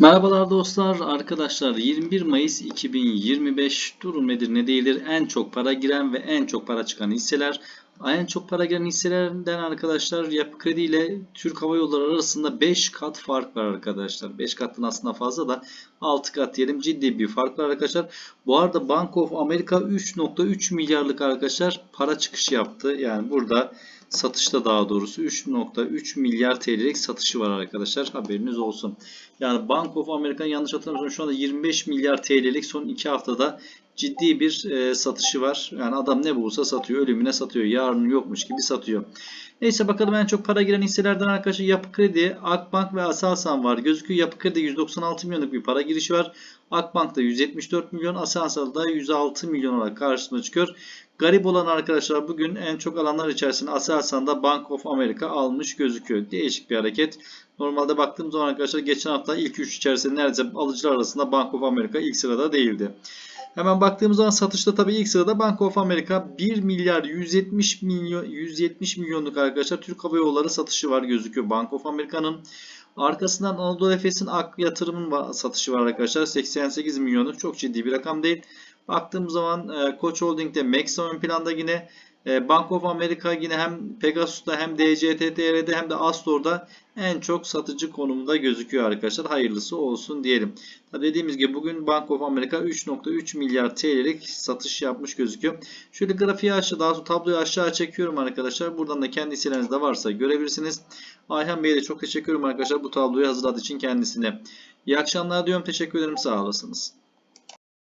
Merhabalar dostlar, arkadaşlar. 21 Mayıs 2025 durum nedir ne değildir? En çok para giren ve en çok para çıkan hisseler en çok para giren hisselerden arkadaşlar Yapı Kredi ile Türk Hava Yolları arasında 5 kat fark var arkadaşlar. 5 katın aslında fazla da 6 kat diyelim. Ciddi bir fark var arkadaşlar. Bu arada Bank of America 3.3 milyarlık arkadaşlar para çıkışı yaptı. Yani burada satışta daha doğrusu 3.3 milyar TL'lik satışı var arkadaşlar. Haberiniz olsun. Yani Bank of America'nın yanlış hatırlamıyorsam şu anda 25 milyar TL'lik son 2 haftada ciddi bir e, satışı var. Yani adam ne bulsa satıyor, ölümüne satıyor. Yarın yokmuş gibi satıyor. Neyse bakalım en çok para giren hisselerden arkadaşlar Yapı Kredi, Akbank ve Aselsan var. Gözüküyor Yapı Kredi 196 milyonluk bir para girişi var. Akbank'ta 174 milyon, Aselsan'da 106 milyon olarak karşısına çıkıyor. Garip olan arkadaşlar bugün en çok alanlar içerisinde Aselsan'da Bank of America almış gözüküyor. Değişik bir hareket. Normalde baktığım zaman arkadaşlar geçen hafta ilk 3 içerisinde neredeyse alıcılar arasında Bank of America ilk sırada değildi. Hemen baktığımız zaman satışta tabii ilk sırada Bank of America 1 milyar 170 milyon 170 milyonluk arkadaşlar Türk Hava Yolları satışı var gözüküyor Bank of America'nın. Arkasından Anadolu Efes'in Ak yatırımın satışı var arkadaşlar. 88 milyonluk çok ciddi bir rakam değil. Baktığımız zaman e, Koç Holding'de Maxim ön planda yine e, Bank of America yine hem Pegasus'ta hem DCTTR'de hem de Astor'da en çok satıcı konumda gözüküyor arkadaşlar. Hayırlısı olsun diyelim. Tabii dediğimiz gibi bugün Bank of America 3.3 milyar TL'lik satış yapmış gözüküyor. Şöyle grafiği aşağı daha sonra tabloyu aşağı çekiyorum arkadaşlar. Buradan da kendi hisselerinizde varsa görebilirsiniz. Ayhan Bey'e de çok teşekkür ederim arkadaşlar bu tabloyu hazırladığı için kendisine. İyi akşamlar diyorum. Teşekkür ederim. Sağ olasınız.